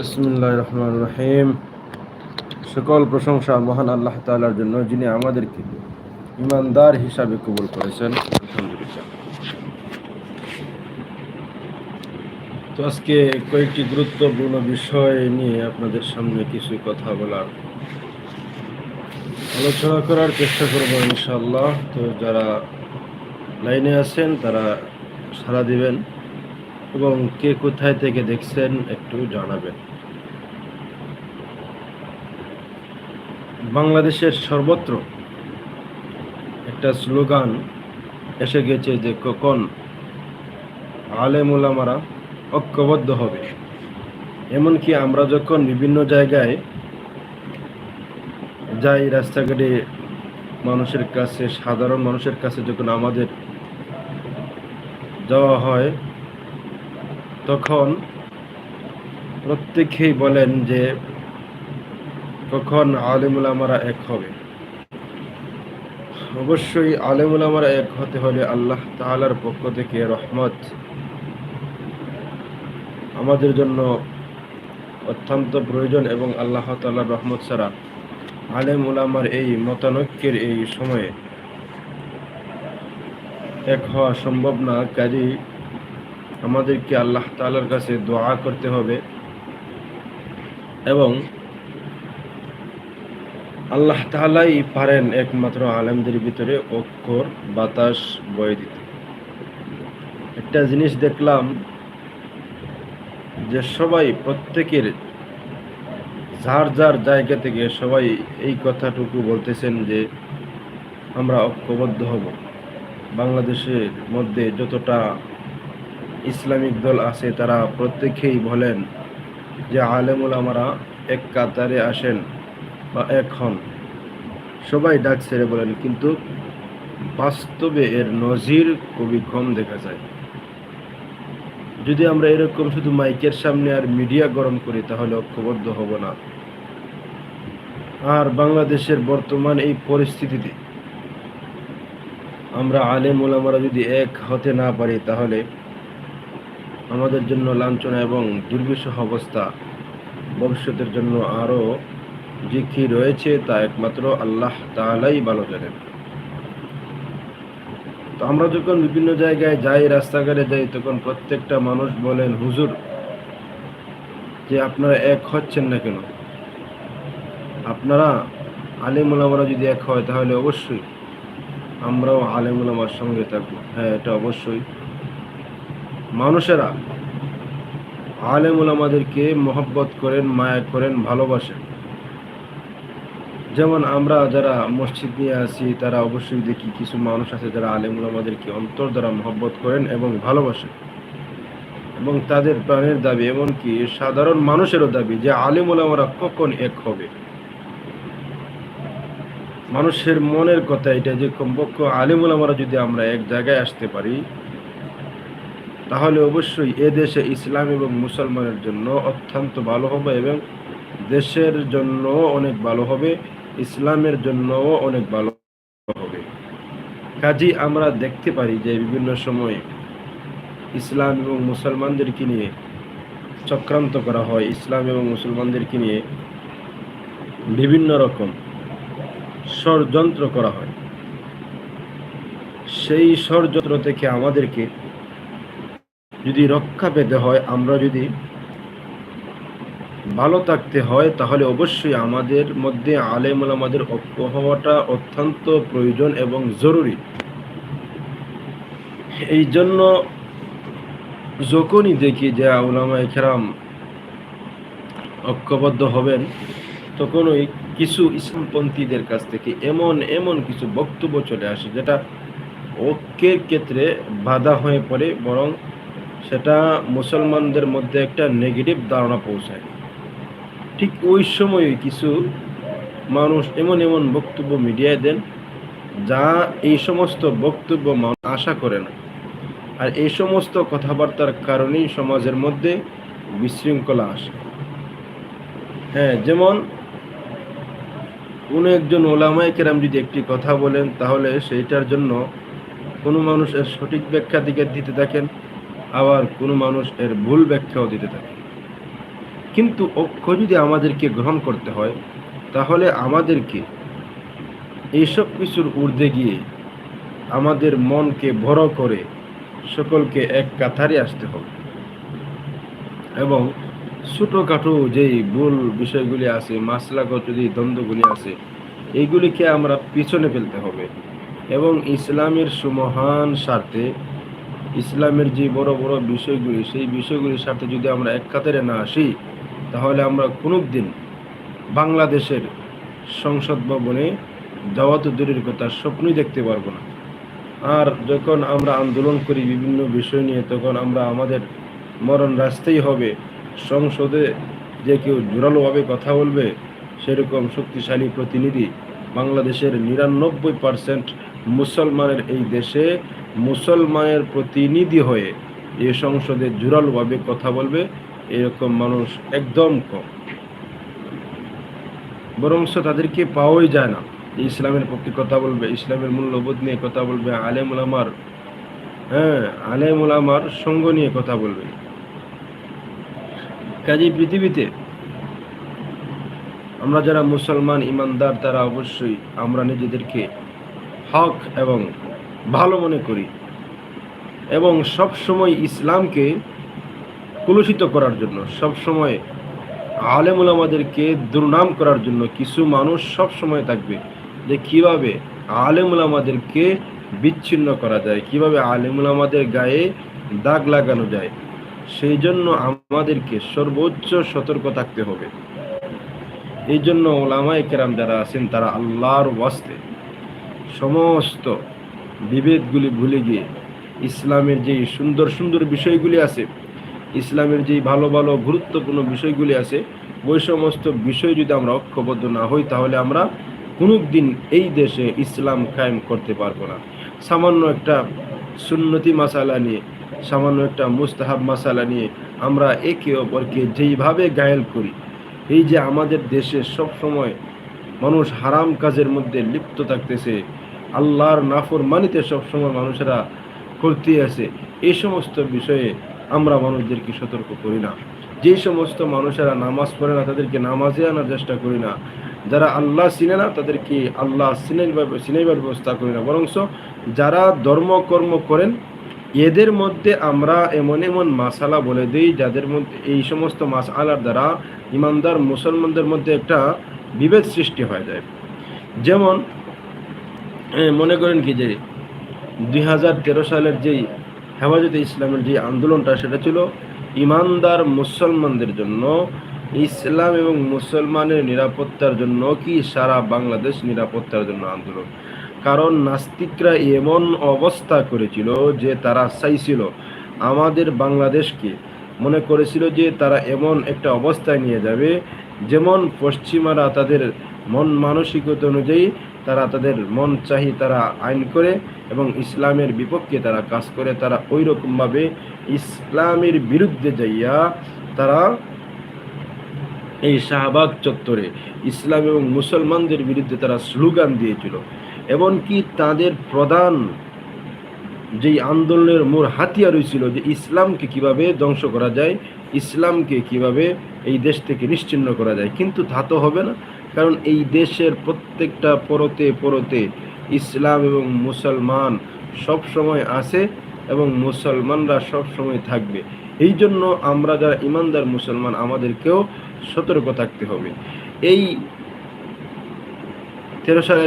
বিসমুল্লাহ রহমান রহিম। সকল প্রশংসা মহান আল্লাহ তাআলার জন্য, যিনি আমাদেরকে ইমানদার হিসাবে কবুল করেছেন। তো আজকে কয়েকটি গুরুত্বপূর্ণ বিষয় নিয়ে আপনাদের সামনে কিছু কথা বলার আলোচনা করার চেষ্টা করব ইনশাআল্লাহ। তো যারা লাইনে আছেন, তারা সাড়া দিবেন। এবং কে কোথায় থেকে দেখছেন একটু জানাবেন বাংলাদেশের সর্বত্র একটা স্লোগান এসে গেছে যে কখন আলেমুলামারা ঐক্যবদ্ধ হবে। এমনকি আমরা যখন বিভিন্ন জায়গায় যাই, রাস্তাঘাটে মানুষের কাছে, সাধারণ মানুষের কাছে যখন আমাদের যাওয়া হয়, তখন প্রত্যেকেই বলেন যে কখন আলেমুল আমারা এক হবে। অবশ্যই আলেমুল আমারা এক হতে হলে আল্লাহ তাআলার পক্ষ থেকে রহমত আমাদের জন্য অত্যন্ত প্রয়োজন এবং আল্লাহ তাআলার রহমত ছাড়া আলেম উলামার এই মতানৈক্যের এই সময়ে এক হওয়া সম্ভব না। কাজেই আমাদেরকে আল্লাহ তালার কাছে দোয়া করতে হবে। এবং আল্লাহ তালাই পারেন একমাত্র আলেমদের ভিতরে অক্ষর, বাতাস, বয়ে দিতে। একটা জিনিস দেখলাম যে সবাই প্রত্যেকের যার যার জায়গা থেকে সবাই এই কথাটুকু বলতেছেন যে আমরা ঐক্যবদ্ধ হব। বাংলাদেশের মধ্যে যতটা ইসলামিক দল আছে তারা প্রত্যেকেই বলেন যে আলেমুল আমরা এক কাতারে আসেন বা এক হন। সবাই ডাক ছেড়ে বলেন, কিন্তু বাস্তবে এর নজির খুবই কম দেখা যায়। যদি আমরা এরকম শুধু মাইকের সামনে আর মিডিয়া গরম করি, তাহলে ঐক্যবদ্ধ হব না। আর বাংলাদেশের বর্তমান এই পরিস্থিতিতে আমরা আলেম ওলামারা যদি এক হতে না পারি, তাহলে আমাদের জন্য লাঞ্ছনা এবং দুর্বিষহ অবস্থা। ভবিষ্যতের জন্য আরও যে কি রয়েছে তা একমাত্র আল্লাহ তালাই ভালো জানেন। তো আমরা যখন বিভিন্ন জায়গায় যাই, রাস্তাঘাটে যাই, তখন প্রত্যেকটা মানুষ বলেন, হুজুর, যে আপনারা এক হচ্ছেন না কেন? আপনারা আলিমুলামারা যদি এক হয়, তাহলে অবশ্যই আমরাও আলিমুলামার সঙ্গে থাকব। হ্যাঁ এটা অবশ্যই। মানুষেরা আলেমুল আমাদেরকে মহব্বত করেন, মায়া করেন, ভালোবাসেন। যেমন আমরা যারা মসজিদ নিয়ে আছি তারা অবশ্যই দেখি কিছু মানুষ আছে যারা আলেমুল আমাদেরকে অন্তর দ্বারা মহব্বত করেন এবং ভালোবাসেন। এবং তাদের প্রাণের দাবি এমনকি সাধারণ মানুষেরও দাবি যে আলিমুল আমরা কখন এক হবে। মানুষের মনের কথা এটা যে কমপক্ষ আলিমুল আমরা যদি আমরা এক জায়গায় আসতে পারি তাহলে অবশ্যই এ দেশে ইসলাম এবং মুসলমানের জন্য অত্যন্ত ভালো হবে এবং দেশের জন্য অনেক ভালো হবে, ইসলামের জন্যও অনেক ভালো হবে। কাজী, আমরা দেখতে পারি যে বিভিন্ন সময়ে ইসলাম এবং মুসলমানদেরকে নিয়ে চক্রান্ত করা হয়। ইসলাম এবং মুসলমানদেরকে নিয়ে বিভিন্ন রকম ষড়যন্ত্র করা হয়। সেই ষড়যন্ত্র থেকে আমাদেরকে যদি রক্ষা পেতে হয়, আমরা যদি ভালো থাকতে হয়, তাহলে অবশ্যই আমাদের মধ্যে আলেমুল আমাদের ঐক্য হওয়াটা অত্যন্ত প্রয়োজন এবং জরুরি। এই জন্য যখনই দেখি যে আউলামা খেরাম ঐক্যবদ্ধ হবেন তখন ওই কিছু ইসলামপন্থীদের কাছ থেকে এমন এমন কিছু বক্তব্য চলে আসে, যেটা ঐক্যের ক্ষেত্রে বাধা হয়ে পড়ে, বরং সেটা মুসলমানদের মধ্যে একটা নেগেটিভ ধারণা পৌঁছায়। ঠিক ওই সময় কিছু মানুষ এমন এমন বক্তব্য মিডিয়ায় দেন, যা এই সমস্ত বক্তব্য মানুষ আশা করে না। আর এই সমস্ত কথাবার্তার কারণেই সমাজের মধ্যে বিশৃঙ্খলা আসে। হ্যাঁ যেমন কোনো একজন ওলামায় কেরাম যদি একটি কথা বলেন, তাহলে সেইটার জন্য কোনো মানুষের সঠিক ব্যাখ্যা দিকে দিতে থাকেন আবার কোনো মানুষ এর ভুল ব্যাখ্যাও দিতে থাকে। কিন্তু অক্ষ যদি আমাদেরকে গ্রহণ করতে হয়, তাহলে আমাদেরকে এইসব কিছুর ঊর্ধ্বে গিয়ে আমাদের মনকে বড় করে সকলকে এক কাতারে আসতে হবে। এবং ছোটোখাটো যেই ভুল বিষয়গুলি আছে, মাসলাগত যে দ্বন্দ্বগুলি আছে এইগুলিকে আমরা পিছনে ফেলতে হবে। এবং ইসলামের সুমহান স্বার্থে ইসলামের যে বড় বড় বিষয়গুলি, সেই বিষয়গুলির সাথে যদি আমরা এক কাতারে না আসি, তাহলে আমরা কোনো দিন বাংলাদেশের সংসদ ভবনে যাওয়া তো দূরের কথা, স্বপ্নই দেখতে পারব না। আর যখন আমরা আন্দোলন করি বিভিন্ন বিষয় নিয়ে, তখন আমরা আমাদের মরণ রাস্তাই হবে। সংসদে যে কেউ জোরালোভাবে কথা বলবে, সেরকম শক্তিশালী প্রতিনিধি বাংলাদেশের নিরানব্বই পার্সেন্ট মুসলমানের এই দেশে মুসলমানের প্রতিনিধি হয়ে এই সংসদে জোরালোভাবে কথা বলবে, এরকম মানুষ একদম কম। বরংস তাদেরকে পাওয়াই যায় না। ইসলামের পক্ষে কথা বলবে, ইসলামের মূল্যবোধ নিয়ে কথা বলবে, আলেমুল আমার হ্যাঁ আলেমুল আমার সঙ্গ নিয়ে কথা বলবে। কাজেই পৃথিবীতে আমরা যারা মুসলমান, ইমানদার, তারা অবশ্যই আমরা নিজেদেরকে হক এবং ভালো মনে করি এবং সব সময় ইসলামকে কলুষিত করার জন্য, সব সময় আলেমুল দুর্নাম করার জন্য কিছু মানুষ সব সময় থাকবে যে কীভাবে আলেমুল আমাদেরকে বিচ্ছিন্ন করা যায়, কীভাবে আলেমুল আমাদের গায়ে দাগ লাগানো যায়, সেই জন্য আমাদেরকে সর্বোচ্চ সতর্ক থাকতে হবে। এই জন্য ওলামায় কেরাম যারা আছেন, তারা আল্লাহর ওয়াস্তে সমস্ত বিভেদগুলি ভুলে গিয়ে ইসলামের যেই সুন্দর সুন্দর বিষয়গুলি আছে, ইসলামের যেই ভালো ভালো গুরুত্বপূর্ণ বিষয়গুলি আছে, ওই সমস্ত বিষয় যদি আমরা ঐক্যবদ্ধ না হই, তাহলে আমরা কোনো দিন এই দেশে ইসলাম কায়েম করতে পারব না। সামান্য একটা সুন্নতি মাসালা নিয়ে, সামান্য একটা মুস্তাহাব মাসালা নিয়ে আমরা একে অপরকে যেইভাবে গায়েল করি, এই যে আমাদের দেশে সব সময় মানুষ হারাম কাজের মধ্যে লিপ্ত থাকতেছে আল্লাহর নাফর মানিতে সবসময় মানুষেরা করতে আছে। এই সমস্ত বিষয়ে আমরা মানুষদেরকে সতর্ক করি না। যে সমস্ত মানুষেরা নামাজ পড়ে না, তাদেরকে নামাজে আনার চেষ্টা করি না। যারা আল্লাহ চিনে না, তাদেরকে আল্লাহ চিনাইবার ব্যবস্থা করি না। বরংস যারা ধর্মকর্ম করেন, এদের মধ্যে আমরা এমন এমন মাসালা বলে দিই, যাদের মধ্যে এই সমস্ত মাস আলার দ্বারা ইমানদার মুসলমানদের মধ্যে একটা বিভেদ সৃষ্টি হয়ে যায়। যেমন মনে করেন কি যে দুই হাজার তেরো সালের যেই হেফাজতে ইসলামের যে আন্দোলনটা, সেটা ছিল ইমানদার মুসলমানদের জন্য, ইসলাম এবং মুসলমানের নিরাপত্তার জন্য কি সারা বাংলাদেশ নিরাপত্তার জন্য আন্দোলন। কারণ নাস্তিকরা এমন অবস্থা করেছিল যে তারা চাইছিল আমাদের বাংলাদেশকে, মনে করেছিল যে তারা এমন একটা অবস্থায় নিয়ে যাবে, যেমন পশ্চিমারা তাদের মন মানসিকতা অনুযায়ী তারা তাদের মন চাহি তারা আইন করে এবং ইসলামের বিপক্ষে তারা কাজ করে, তারা ওই রকমভাবে ইসলামের বিরুদ্ধে যাইয়া তারা এই শাহবাগ চত্বরে ইসলাম এবং মুসলমানদের বিরুদ্ধে তারা স্লোগান দিয়েছিল। এমনকি তাদের প্রধান যেই আন্দোলনের মূল হাতিয়ার হয়েছিল যে ইসলামকে কীভাবে ধ্বংস করা যায়, ইসলামকে কীভাবে এই দেশ থেকে নিশ্চিন্ন করা যায়, কিন্তু তা তো হবে না। কারণ এই দেশের প্রত্যেকটা পরতে পরতে ইসলাম এবং মুসলমান সব সময় আছে এবং মুসলমানরা সব সময় থাকবে। এই জন্য আমরা যারা ইমানদার মুসলমান, আমাদেরকেও সতর্ক থাকতে হবে। এই তেরো সালে